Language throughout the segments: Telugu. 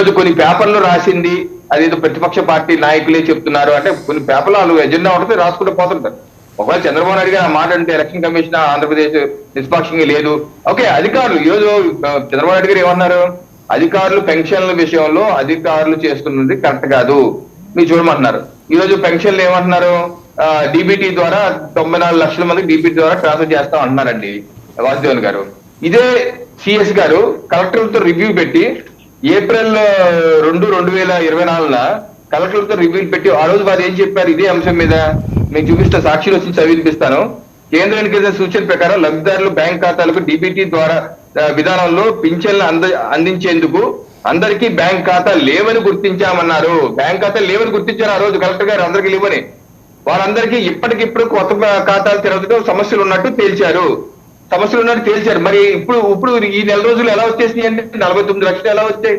రోజు కొన్ని పేపర్లు రాసింది అదేదో ప్రతిపక్ష పార్టీ నాయకులే చెప్తున్నారు. అంటే కొన్ని పేపర్లు వాళ్ళు ఎజెండా ఉంటుంది రాసుకుంటూ పోతుంటారు. ఒకవేళ చంద్రబాబు నాయుడు గారు ఆ మాట అంటే ఎలక్షన్ కమిషన్ ఆంధ్రప్రదేశ్ నిష్పక్షంగా లేదు. ఓకే అధికారులు ఈ రోజు చంద్రబాబు నాయుడు గారు ఏమన్నారు? అధికారులు పెన్షన్ల విషయంలో అధికారులు చేస్తున్నది కరెక్ట్ కాదు. మీరు చూడమంటున్నారు. ఈ రోజు పెన్షన్లు ఏమంటున్నారు? డిబిటీ ద్వారా తొంభై నాలుగు లక్షల మంది డిబిటీ ద్వారా ట్రాన్స్ఫర్ చేస్తాం అంటున్నారండి వాసుదేవన్ గారు. ఇదే సిఎస్ గారు కలెక్టర్లతో రివ్యూ పెట్టి ఏప్రిల్ రెండు రెండు వేల ఇరవై నాలుగున కలెక్టర్లతో రివ్యూ పెట్టి ఆ రోజు వారు ఏం చెప్పారు? ఇదే అంశం మీద మీకు చూపిస్తా సాక్షులు వచ్చి చదివినిపిస్తాను కేంద్రానికి సూచన ప్రకారం లబ్ధిదారులు బ్యాంక్ ఖాతాలకు డిబిటీ ద్వారా విధానంలో పింఛన్లు అంద అందించేందుకు అందరికీ బ్యాంక్ ఖాతా లేవని గుర్తించామన్నారు. బ్యాంక్ ఖాతా లేవని గుర్తించారు ఆ రోజు కలెక్టర్ గారు అందరికీ లేవని. వారందరికీ ఇప్పటికిప్పుడు కొత్త ఖాతాలు తెరవడం సమస్యలు ఉన్నట్టు తేల్చారు. సమస్యలు ఉన్నట్టు తేల్చారు. మరి ఇప్పుడు ఇప్పుడు ఈ నెల రోజులు ఎలా వచ్చేసినాయి అంటే నలభై తొమ్మిది లక్షలు ఎలా వచ్చాయి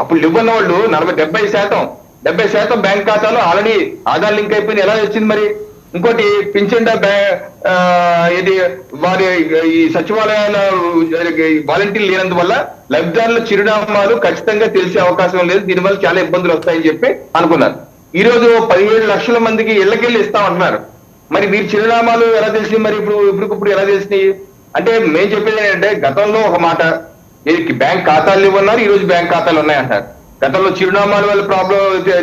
అప్పుడు ఇవ్వన్న వాళ్ళు నలభై డెబ్బై శాతం డెబ్బై శాతం బ్యాంక్ ఖాతాలో ఆల్రెడీ ఆధార్ లింక్ అయిపోయింది. ఎలా వచ్చింది మరి? ఇంకోటి పింఛన్ ఇది వారి ఈ సచివాలయాల వాలంటీర్లు లేనందువల్ల లబ్ధిదారుల చిరునామాలు ఖచ్చితంగా తెలిసే అవకాశం లేదు. దీనివల్ల చాలా ఇబ్బందులు వస్తాయని చెప్పి అనుకున్నారు. ఈ రోజు పదిహేడు లక్షల మందికి ఇళ్ళకెళ్ళి ఇస్తామంటున్నారు. మరి మీరు చిరునామాలు ఎలా తెలిసి మరి ఇప్పుడు ఇప్పుడు ఎలా తెలిసినాయి? అంటే మేము చెప్పేది ఏంటంటే గతంలో ఒక మాట వీరికి బ్యాంక్ ఖాతాలు ఇవ్వన్నారు ఈ రోజు బ్యాంక్ ఖాతాలు ఉన్నాయంటారు. గతంలో చిరునామాల వల్ల ప్రాబ్లం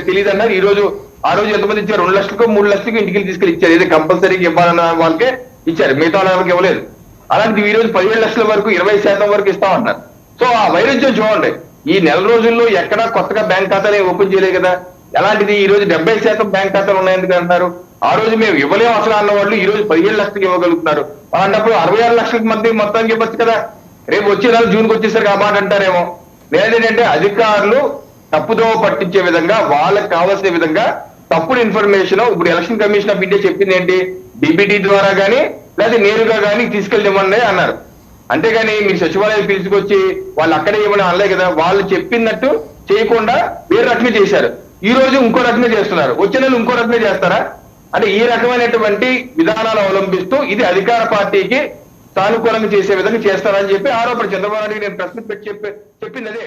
తెలియదు అన్నారు ఈ రోజు ఆ రోజు ఎంతమంది ఇచ్చారు? రెండు లక్షలకు మూడు లక్షలకు ఇంటికి తీసుకెళ్ళి ఇచ్చారు. ఇది కంపల్సరీగా ఇవ్వాలన్న వాళ్ళకే ఇచ్చారు. మిగతా వాళ్ళకి ఇవ్వలేదు. అలాంటిది ఈ రోజు పదిహేడు లక్షల వరకు ఇరవై శాతం వరకు ఇస్తామంటున్నారు. సో ఆ వైరుధ్యం చూడండి. ఈ నెల రోజుల్లో ఎక్కడా కొత్తగా బ్యాంక్ ఖాతాలు ఓపెన్ చేయలేదు కదా. ఎలాంటిది? ఈ రోజు డెబ్బై శాతం బ్యాంక్ ఖాతాలు ఉన్నాయని అంటారు ఆ రోజు మేము ఇవ్వలేము అసలు అన్న వాళ్ళు ఈ రోజు పదిహేడు లక్షలకు ఇవ్వగలుగుతున్నారు. అలాంటప్పుడు అరవై ఆరు లక్షలకు మంది మొత్తానికి ఇవ్వచ్చు కదా. రేపు వచ్చే నెల జూన్కి వచ్చేసరికి ఆ మాట అంటారేమో. లేదంటే అధికారులు తప్పుదోవ పట్టించే విధంగా వాళ్ళకి కావాల్సిన విధంగా తప్పుడు ఇన్ఫర్మేషన్ ఇప్పుడు ఎలక్షన్ కమిషన్ ఆఫ్ ఇండియా చెప్పింది ఏంటి? డిబిటీ ద్వారా కానీ లేదా నేరుగా కానీ తీసుకెళ్ళి ఇవ్వండి అన్నారు. అంతేగాని మీరు సచివాలయం పిలుచుకొచ్చి వాళ్ళు అక్కడే ఏమని అనలే కదా. వాళ్ళు చెప్పినట్టు చేయకుండా వేరే రకంగా చేశారు. ఈ రోజు ఇంకో రకంగా చేస్తున్నారు. వచ్చే నెల ఇంకో రకంగా చేస్తారా? అంటే ఈ రకమైనటువంటి విధానాలు అవలంబిస్తూ ఇది అధికార పార్టీకి సానుకూలంగా చేసే విధంగా చేస్తారని చెప్పి ఆరోపణ. చంద్రబాబు నాయుడు నేను ప్రశ్న పెట్టి చెప్పి చెప్పింది అదే.